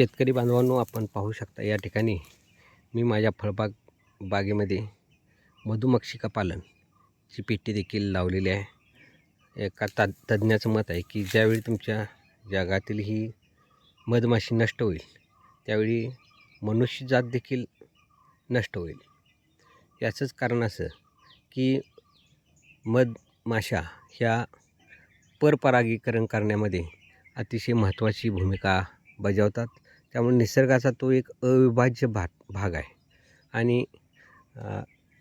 शेतकरी बांधवांनो आपण पाहू शकता या ठिकाणी मी माझ्या फळबाग बागेमध्ये मधुमक्षिका पालनची पेटी देखील लावलेली आहे. एका ता तज्ज्ञाचं मत आहे की ज्यावेळी तुमच्या जगातील ही मधमाशी नष्ट होईल त्यावेळी मनुष्यजात देखील नष्ट होईल. याचंच कारण असं की मधमाशा ह्या परपरागीकरण करण्यामध्ये अतिशय महत्त्वाची भूमिका बजावतात. त्यामुळे निसर्गाचा तो एक अविभाज्य भा भाग आहे. आणि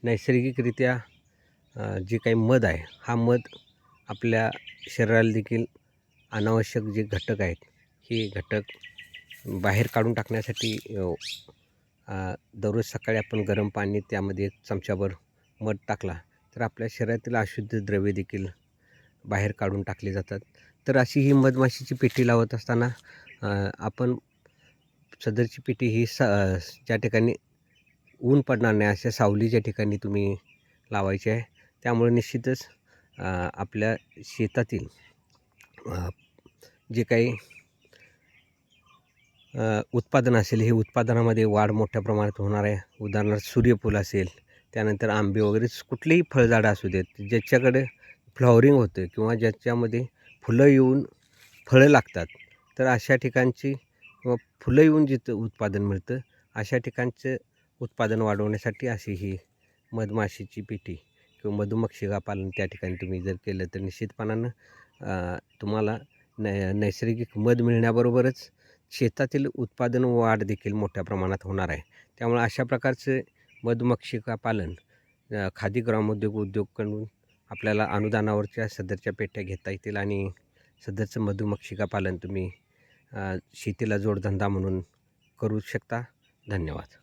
नैसर्गिकरित्या जे काही मध आहे हा मध आपल्या शरीराला देखील अनावश्यक जे घटक आहेत हे घटक बाहेर काढून टाकण्यासाठी दररोज सकाळी आपण गरम पाणी त्यामध्ये एक चमचाभर मध टाकला तर आपल्या शरीरातील अशुद्ध द्रव्ये देखील बाहेर काढून टाकली जातात. तर अशी ही मधमाशीची पेटी लावत असताना आपण सदरची पेटी ही सा ज्या ठिकाणी ऊन पडणार नाही अशा सावलीच्या ठिकाणी तुम्ही लावायची आहे त्यामुळे निश्चितच आपल्या शेतातील जे काही उत्पादन असेल हे उत्पादनामध्ये वाढ मोठ्या प्रमाणात होणार आहे. उदाहरणार्थ सूर्यफूल असेल त्यानंतर आंबे वगैरे कुठलेही फळझाडं असू देत ज्याच्याकडे फ्लॉवरिंग होतं किंवा ज्याच्यामध्ये फुलं येऊन फळं लागतात तर अशा ठिकाणची व फुलं येऊन जिथं उत्पादन मिळतं अशा ठिकाणचं उत्पादन वाढवण्यासाठी अशी ही मधमाशीची पेटी किंवा मधुमक्षिका पालन त्या ठिकाणी तुम्ही जर केलं तर निश्चितपणानं तुम्हाला नै नैसर्गिक मध मिळण्याबरोबरच शेतातील उत्पादन वाढ देखील मोठ्या प्रमाणात होणार आहे. त्यामुळे अशा प्रकारचं मधुमक्षिका पालन खादी ग्रामोद्योग उद्योगकडून आपल्याला अनुदानावरच्या सदरच्या पेट्या घेता येतील आणि सदरचं मधुमक्षिका पालन तुम्ही शेतीला जोडधंदा म्हणून करू शकता. धन्यवाद.